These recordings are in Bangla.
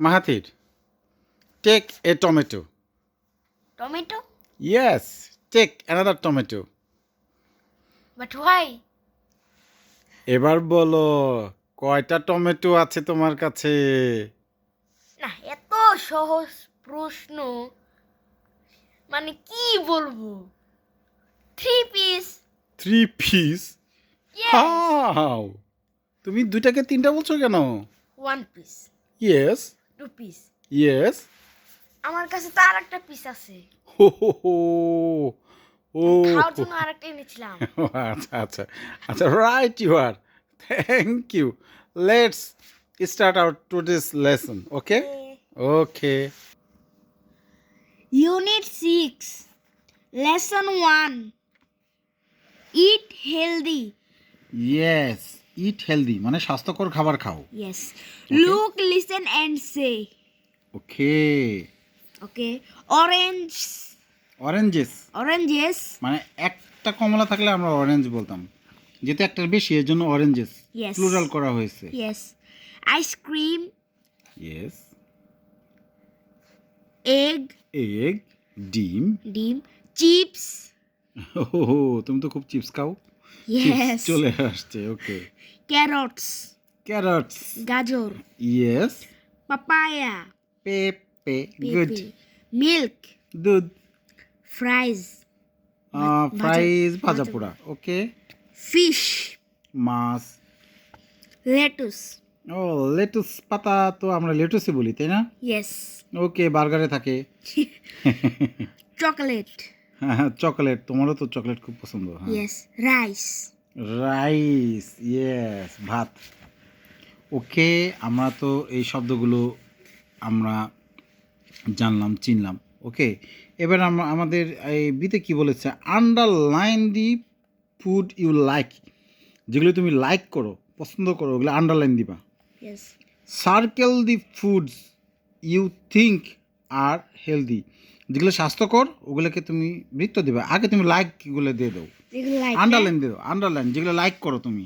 Mahathir, take a tomato tomato yes take another tomato but why এবার বলো কয়টা টমেটো আছে তোমার কাছে? না এত সহজ প্রশ্ন। মানে কি বলব? Three piece three piece how তুমি দুইটাকে তিনটা বলছো কেন? One piece yes two piece yes আমার কাছে তো আর একটা পিস আছে। হো হো হো ও খাওয়ার জন্য আর এনেছিলাম। আচ্ছা আচ্ছা। আচ্ছা right you are thank you let's start out to this lesson okay okay unit six lesson one eat healthy yes eat healthy মানে স্বাস্থ্যকর খাবার খাও। Yes look listen and say okay okay orange oranges oranges মানে একটা কমলা থাকলে আমরা অরেঞ্জ বলতাম। যেহেতু একটার বেশি এর জন্য অরেঞ্জেস Yes. প্লুরাল করা হয়েছে। Yes ice cream yes egg egg ডিম। ডিম চিপস ও তুমি তো খুব চিপস খাও। ইয়েস চলে আসছে ওকে ক্যারটস ক্যারটস গাজর. ইয়েস পাপায়া পেপে গুড মিল্ক দুধ ফ্রাইজ ফ্রাইজ ভাজা পোড়া ওকে ফিশ মাছ লেটুস ও লেটুস পাতা তো আমরা লেটুসই বলি তাই না? ইয়েস ওকে বার্গারে থাকে। চকলেট হ্যাঁ হ্যাঁ চকলেট তোমারও তো চকলেট খুব পছন্দ হ্যাঁ। ইয়েস রাইস রাইস ইয়েস ভাত। ওকে আমরা তো এই শব্দগুলো আমরা জানলাম চিনলাম ওকে? এবার আমরা আমাদের এই বিতে কি বলেছে? Underline the food you like যেগুলো তুমি লাইক করো পছন্দ করো ওগুলো আন্ডারলাইন দিবা। Circle the foods you think are healthy যেগুলো স্বাস্থ্যকর ওগুলোকে তুমি বৃত্ত দেবে। আগে তুমি লাইক লাইকগুলো দিয়ে দাও। আন্ডারলাইন দিয়ে? দাও আন্ডারলাইন যেগুলো লাইক করো তুমি।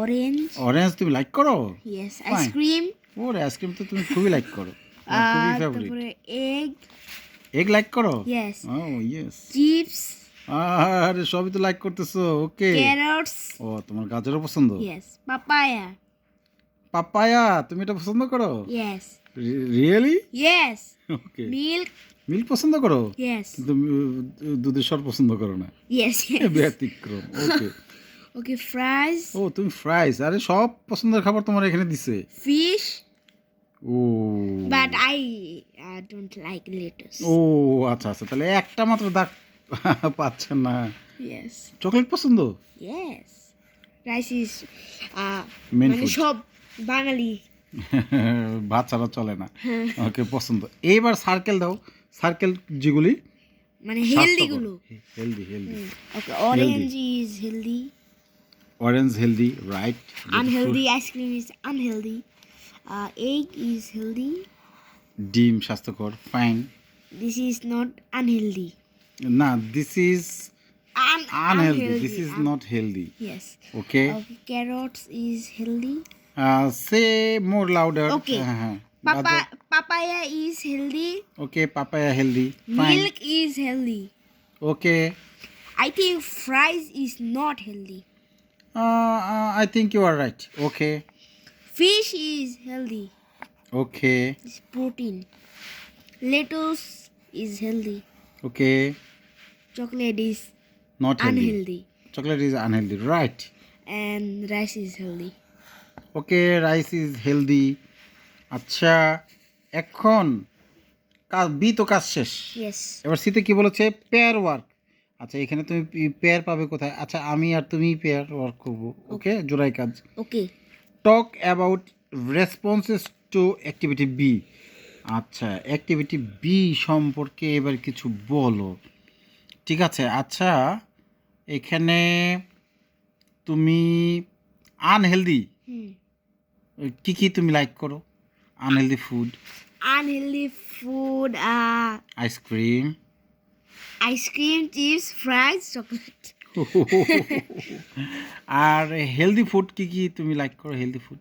অরেঞ্জ অরেঞ্জ তুমি লাইক করো? ইয়েস আইসক্রিম ওর আইসক্রিম তো তুমি খুবই লাইক করো। খুবই ফেভারিট তারপরে এগ এগ লাইক করো? ইয়েস ও ইয়েস চিপস আরে সবই তো লাইক করতেছো। ওকে ক্যারটস ও তোমার গাজরও পছন্দ? ইয়েস পাপায়া পাপায়া তুমি এটা পছন্দ করো? Yes really? Yes okay. Milk milk পছন্দ করো? ইয়েস কিন্তু দুধের স্বর পছন্দ করো না। ইয়েস ব্যতিক্রম ওকে। ওকে ফ্রাইজ ও তুমি ফ্রাইস আরে সব পছন্দের খাবার তোমার এখানে দিছে। Fish O. But I don't like lettuce ও আচ্ছা আচ্ছা তাহলে একটা মাত্র দাগ পাচ্ছেন না। ইয়েস চকলেট পছন্দ? ইয়েস রাইস ইজ মানে. সব বাঙালি। ভাত ছাড়া চলে না। ওকে পছন্দ। এইবার সার্কেল দাও। সার্কেল যেগুলি মানে হেলদি গুলো। Healthy healthy okay orange is healthy orange healthy right cream is unhealthy uh, egg is healthy ডিম স্বাস্থ্যকর fine this is not unhealthy না this is unhealthy this is not healthy yes okay okay carrots is healthy Uh, say more louder. Okay. Uh-huh. Papa- papaya is healthy. Okay, papaya healthy. Fine. Milk is healthy. Okay. I think fries is not healthy. Uh, uh, I think you are right. Okay. Fish is healthy. Okay. It's protein. Lettuce is healthy. Okay. Chocolate is Not healthy. unhealthy. Chocolate is unhealthy. Right. and rice is healthy. Okay rice is healthy. আচ্ছা এখন কাজ বি তো কাজ শেষ। এবার সিতে কি বলেছে? পেয়ার ওয়ার্ক আচ্ছা এখানে তুমি পেয়ার পাবে কোথায়? আচ্ছা আমি আর তুমি পেয়ার ওয়ার্ক করব। ওকে জোড়াই কাজ। Okay talk about responses to activity B আচ্ছা অ্যাক্টিভিটি বি সম্পর্কে এবার কিছু বলো। ঠিক আছে আচ্ছা এখানে তুমি আনহেলদি. কি কি তুমি লাইক করো? Unhealthy food unhealthy food ice cream ice cream. chips fries আর হেলদি ফুড কি কি তুমি লাইক করো healthy food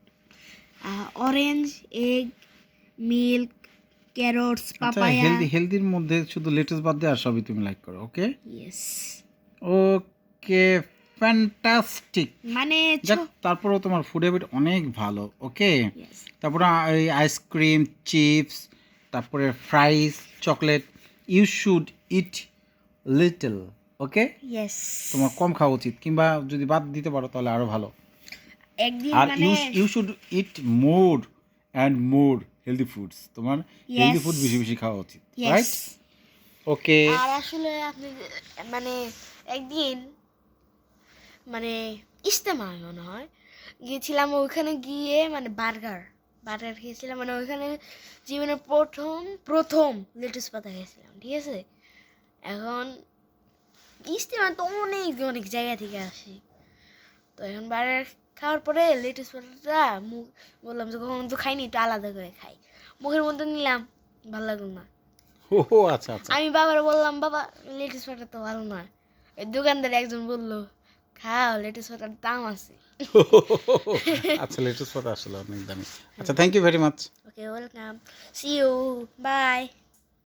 orange egg milk carrots papaya healthy হেলদির মধ্যে শুধু লেটেস্ট বাদ দিয়ে আর সবই তুমি লাইক করো ওকে ইয়েস ওকে ফ্যান্টাস্টিক মানে তারপরেও তোমার ফুড হ্যাবিট অনেক ভালো ওকে তারপরে এই আইসক্রিম চিপস তারপরে fries chocolate you should eat little okay তোমার কম খাওয়া উচিত কিংবা যদি বাদ দিতে পারো তাহলে আরও ভালো। একদিন আর মানে you you should eat more and more healthy foods তোমার হেলদি ফুড বেশি বেশি খাওয়া উচিত রাইট ওকে আর আসলে আপনি মানে একদিন মানে ইস্তেমা মনে হয়। গিয়েছিলাম ওইখানে গিয়ে মানে বার্গার বার্গার খেয়েছিলাম। মানে ওইখানে জীবনে প্রথম প্রথম লেটুস পাতা খেয়েছিলাম ঠিক আছে? এখন ইস্তেমা তো অনেক অনেক জায়গা থেকে আসি। তো এখন বার্গার খাওয়ার পরে লেটুস পাতাটা মুখ বললাম যে কখন তো খাইনি একটু আলাদা করে খাই। মুখের মধ্যে নিলাম ভালো লাগল না। ও আচ্ছা আচ্ছা। আমি বাবার বললাম বাবা লেটুস পাতা তো ভালো নয় ওই দোকানদার একজন বলল খাও লেটুস পাতার দাম আছে। আচ্ছা লেটুস পাতা আসলে অনেক দামি। আচ্ছা thank you very much okay welcome see you bye